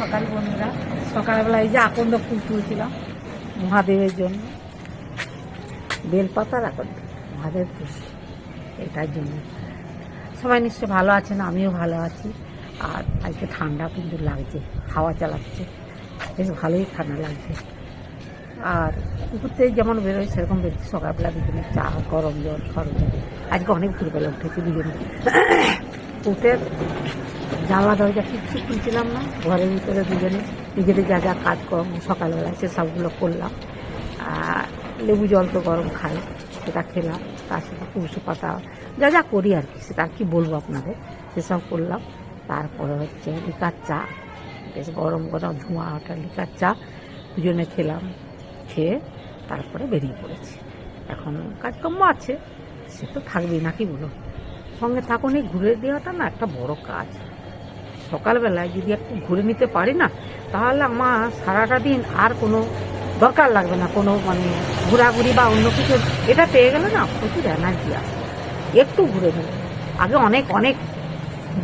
সকাল বন্ধুরা। সকালবেলা এই যে আকন্দ ফুল তুলছিলাম মহাদেবের জন্য। বেলপাতার আকন্দ, মহাদেব খুশি এটার জন্য। সবাই নিশ্চয় ভালো আছেন, আমিও ভালো আছি। আর আজকে ঠান্ডা কিন্তু লাগছে, হাওয়া চালাচ্ছে, বেশ ভালোই ঠান্ডা লাগছে। আর পুকুরতে যেমন বেরোয়, সেরকম বেরোচ্ছে। সকালবেলা বিকেলে চা, গরম জল, সরঞ্জাম। আজকে অনেক ভোরবেলা উঠেছি দুজনে। উঠে জানলা দরজা কিচ্ছু খুলছিলাম না। ঘরের ভিতরে দুজনে নিজেদের যা যা কাজ কর্ম সকালবেলা সে সবগুলো করলাম। আর লেবু জল তো গরম খাই, সেটা খেলাম, তার সাথে তুলসী পাতা, যা যা করি আর কি, সেটা আর কি বলব আপনাদের সেসব করলাম। তারপরে হচ্ছে লিকার চা, বেশ গরম গরম ধোঁয়া ওটা লিকার চা, দুজনে খেলাম, খেয়ে তারপরে বেরিয়ে পড়েছি। এখন কাজকর্ম আছে, সে তো থাকবেই, নাকি বলো? সঙ্গে থাকুন, এই ঘুরে দেওয়াটা না একটা বড় কাজ। সকালবেলায় যদি একটু ঘুরে নিতে পারি না, তাহলে আমার সারাটা দিন আর কোনো দরকার লাগবে না, কোনো মানে ঘোরাঘুরি বা অন্য কিছু। এটা পেয়ে গেলে না প্রচুর এনার্জি আসে। একটু ঘুরে নেবে আগে অনেক অনেক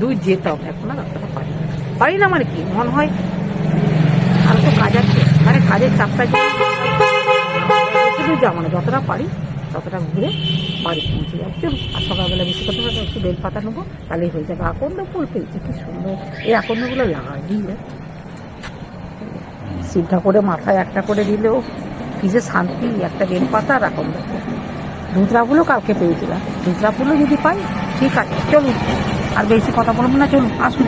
দূর যেতাম, এখন আর অতটা পারি না। পারি না মানে কি? মনে হয় আর তো কাজ আছে। মানে কাজের চাপটা শুধু যাব না যতটা পারি ততটা ঘুরে বাড়ি পৌঁছে যাচ্ছে আর সকালবেলা বেশি কথা হলে একটু বেলপাতা নেব, তাহলেই হয়ে যাবে আকন্দ ফুল পেয়েছি, কি সুন্দর। এই আকন্দগুলো লাগাই বুঝলে শিব ঠাকুরের মাথায় একটা করে দিলেও কি যে শান্তি, একটা বেলপাতা আর আকন্দ ফুলও কালকে পেয়েছিলাম। ধুতরা ফুলও যদি পাই, ঠিক আছে, চলুন। আর বেশি কথা বলব না, চলুন, আসুন।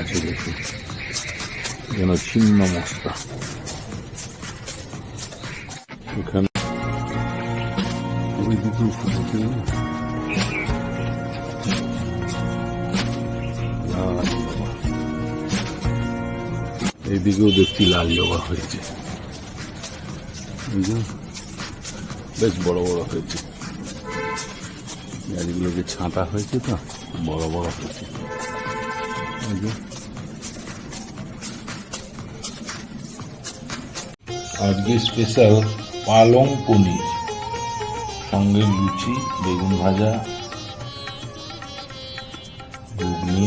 আছে দেখুন যেন ছিন্ন মস্তা এখানে। এইদিকেও দেখছি লাল জবা হয়েছে বেশ বড় বড় হয়েছে গাছগুলোকে ছাঁটা হয়েছে তো বড় বড় হয়েছে। আজকে স্পেশাল পালং পনির, সঙ্গে লুচি, বেগুন ভাজা, ঘুগনি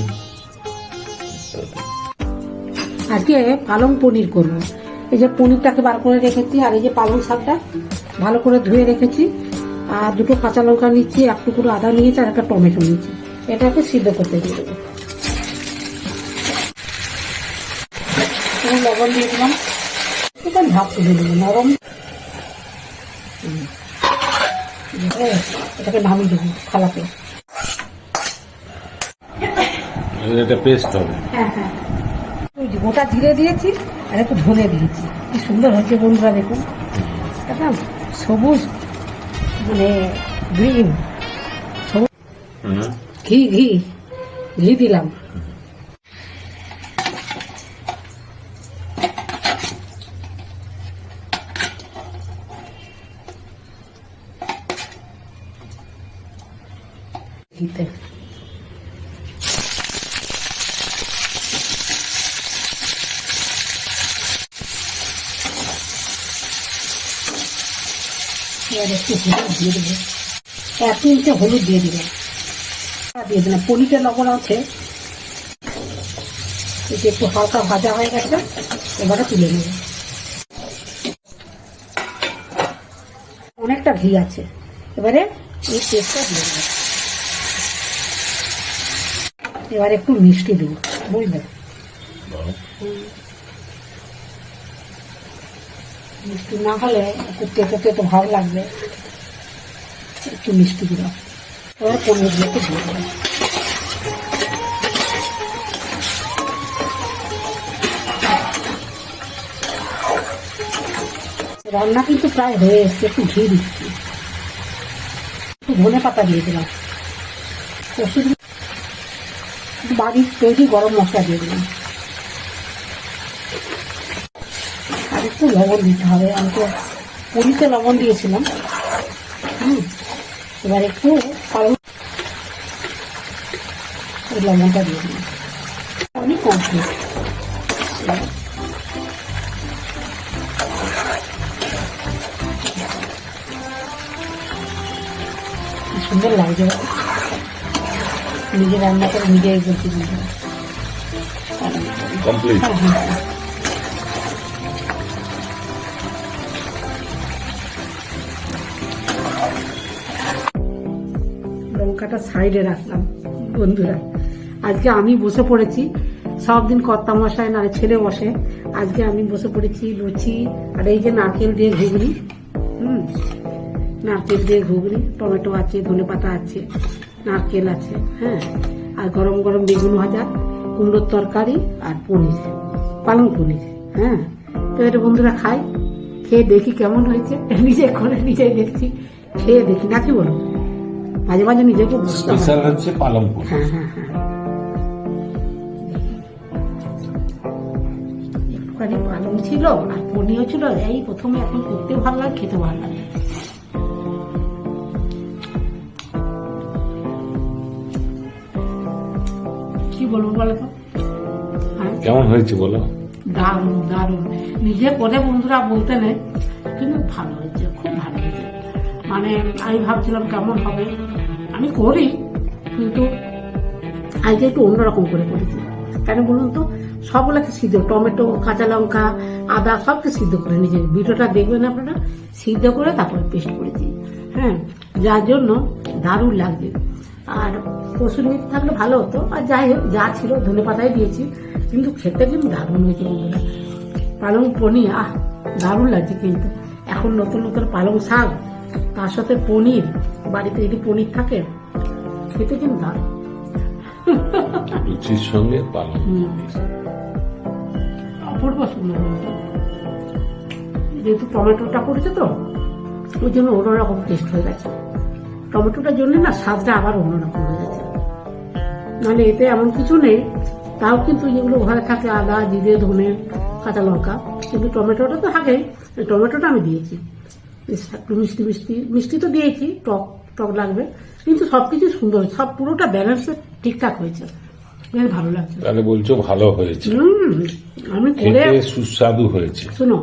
আজকে পালং পনির করব। এই যে পনিরটাকে বার করে রেখেছি, আর এই যে পালং শাকটা ভালো করে ধুয়ে রেখেছি। আর দুটো কাঁচা লঙ্কা নিচ্ছি এক টুকরো আদা নিয়েছি, আর একটা টমেটো নিয়েছি। এটাকে সিদ্ধ করতে দিয়ে দেবো। এবার লবণ দিয়ে দিলাম। এটা ভাত তুলে দেবো নরম। এটাকে নামিয়ে দেবো খালাতে এটা পেস্ট হবে। হ্যাঁ হ্যাঁ। গোটা জিরে দিয়েছি আর একটু ধনে দিয়েছি। কি সুন্দর হয়েছে বন্ধুরা দেখুন। একটা সবুজ মানে গ্রিন সবুজ ঘি ঘি। ঘি দিলাম। একটু হলুদ দিয়ে হলুদ দিয়ে দিয়ে দিলাম পনিরটা লবণ আছে। এটি একটু হালকা ভাজা হয়ে গেছে, এবারে তুলে নেব। অনেকটা ঘি আছে। এবারে এই পেস্টটা দিয়ে এবার একটু মিষ্টি দেবো বুঝলেন মিষ্টি না হলে একটু তেতো তেতো ভাব লাগবে। একটু মিষ্টি দিলাম এবার দিয়ে দিলাম। রান্না কিন্তু প্রায় হয়ে এসছে একটু ঘি দিচ্ছি। একটু ধনে পাতা দিয়ে দিলাম। কসুরি বাড়ির তৈরি গরম মশলা দিয়ে দিলাম। আর একটু লবণ দিতে হবে, আমি তো পুরীতে লবণ দিয়েছিলাম। হুম, এবার একটু লবণটা দিয়ে দিলাম। অনেক কম সুন্দর লাগছে। নিজে রান্না করে নিজেই নিজে কমপ্লিট হ্যাঁ হ্যাঁ। লঙ্কাটা সাইডে রাখলাম বন্ধুরা। আজকে আমি বসে পড়েছি সব দিন কর্তা মশাই না ছেলে বসে। আজকে আমি বসে পড়েছি লুচি আর এই যে নারকেল দিয়ে ঘুগনি হুম নারকেল দিয়ে ঘুগনি টমেটো আছে ধনে পাতা আছে। নারকেল আছে হ্যাঁ? আর গরম গরম বেগুন ভাজা কুমড়োর তরকারি আর পনির পালং পনির হ্যাঁ? তো এটা বন্ধুরা খাই খেয়ে দেখি কেমন হয়েছে। নিজে করে নিজেই দেখছি খেয়ে দেখি। নাকি বলো? মাঝে মাঝে নিজেকে স্পেশাল হচ্ছে পালংপুর হ্যাঁ হ্যাঁ হ্যাঁ। একটুখানি পালং ছিল আর পনিও ছিল এই প্রথমে এখন করতে ভালো লাগে খেতে ভালো লাগে। কি বলব বলো তো? হ্যাঁ? কেমন হয়েছে বলো? দারুণ দারুণ। নিজে করে বন্ধুরা বলতে নেই কিন্তু ভালো হয়েছে খুব ভালো হয়েছে। মানে আমি ভাবছিলাম কেমন হবে। আমি করি কিন্তু আজকে একটু অন্যরকম করে করেছি। কেন বলুন তো? সবগুলোকে সিদ্ধ টমেটো কাঁচা লঙ্কা আদা সবকে সিদ্ধ করে নিজে। ভিডিওটা দেখবেন আপনারা সিদ্ধ করে তারপরে পেস্ট করেছি। হ্যাঁ যার জন্য দারুণ লাগছে আর কসুর মিট থাকলে ভালো হতো। আর যাই হোক যা ছিল ধনে পাতায় দিয়েছি। কিন্তু খেতে কিন্তু দারুণ হয়েছে বন্ধুরা। পালং পনির আহ দারুণ লাগছে কিন্তু। এখন নতুন নতুন পালং শাক তার সাথে পনির বাড়িতে যদি পনির থাকে খেতে কিন্তু দারুণ। লুচির সঙ্গে পালং। অপূর্ব সুন্দর যেহেতু টমেটোটা পড়েছে তো ওই জন্য অন্যরকম টেস্ট হয়ে গেছে। টমেটোটার জন্য না স্বাদটা আবার অন্যরকম হয়ে গেছে মানে এতে এমন কিছু নেই তাও কিন্তু যেগুলো ঘরে থাকে আদা জিরে ধনে কাঁচা লঙ্কা কিন্তু টমেটোটা তো থাকেই। টমেটোটা আমি দিয়েছি। একটু মিষ্টি মিষ্টি মিষ্টি তো দিয়েছি টক টক লাগবে কিন্তু সবকিছু সুন্দর সব পুরোটা ব্যালেন্স ঠিকঠাক হয়েছে। বেশ ভালো লাগছে। তাহলে বলছো ভালো হয়েছে। হুম আমি করে সুস্বাদু হয়েছে। শোনো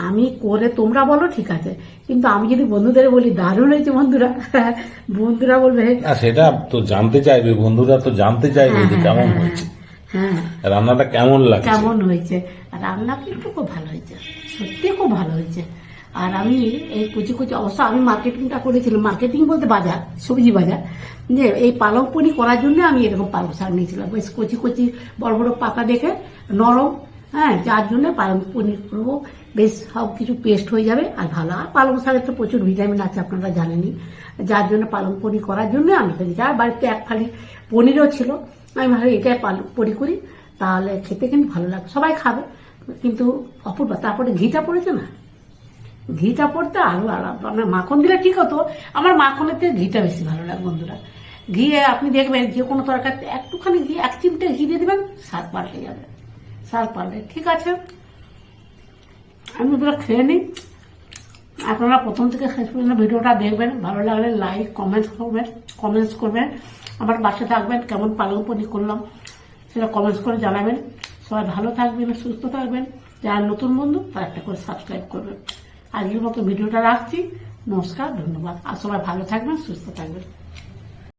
আমি করে তোমরা বলো ঠিক আছে। কিন্তু আমি যদি বন্ধুদের বলি দারুণ হয়েছে বন্ধুরা। বন্ধুরা বলবে সেটা তো জানতে চাইবে বন্ধুরা তো জানতে চাইবে যে কেমন হয়েছে। হ্যাঁ। রান্নাটা কেমন লাগছে? কেমন হয়েছে? রান্না কিন্তু খুব ভালো হয়েছে। সত্যি খুব ভালো হয়েছে। আর আমি এই কুচি কুচি অবশ্য আমি মার্কেটিংটা করেছিলাম। মার্কেটিং বলতে বাজার সবজি বাজার। যে এই পালং পনি করার জন্য আমি এরকম পালং শাক নিয়েছিলাম। বেশ কচি কচি বড় বড় পাতা দেখে নরম হ্যাঁ যার জন্য পালং পনির করব। বেশ, সব কিছু পেস্ট হয়ে যাবে আর ভালো। আর পালং শাকের তো প্রচুর ভিটামিন আছে, আপনারা জানেনই। যার জন্য পালং পনির করার জন্য আমি করেছি আর বাড়িতে এক ফালি পনিরও ছিল, আমি ভাবি এটাই পালং পনি করি, তাহলে খেতে কিন্তু ভালো লাগবে? সবাই খাবে, কিন্তু অপূর্ব। তারপরে ঘিটা পড়েছে না? ঘিটা পড়তে আরও আলাদা মানে মাখন দিলে ঠিক হতো। আমার মাখনের থেকে ঘিটা বেশি ভালো লাগে, বন্ধুরা। ঘি আপনি দেখবেন, যে কোনো তরকারিতে একটুখানি ঘি, এক চিমটে ঘি দিয়ে দেবেন স্বাদ পাল্টে যাবে। স্বাদ পাল্টে, ঠিক আছে? আমি ওগুলো খেয়ে নিই। আপনারা প্রথম থেকে শেষ পর্যন্ত ভিডিওটা দেখবেন। ভালো লাগলে লাইক কমেন্টস করবেন কমেন্টস করবেন। আমার বাসে থাকবেন, কেমন পালং পনি করলাম সেটা কমেন্টস করে জানাবেন। সবাই ভালো থাকবেন, সুস্থ থাকবেন। যারা নতুন বন্ধু, তারা একটা করে সাবস্ক্রাইব করবেন। আজকের মতো ভিডিওটা রাখছি। নমস্কার, ধন্যবাদ। আর সবাই ভালো থাকবেন, সুস্থ থাকবেন।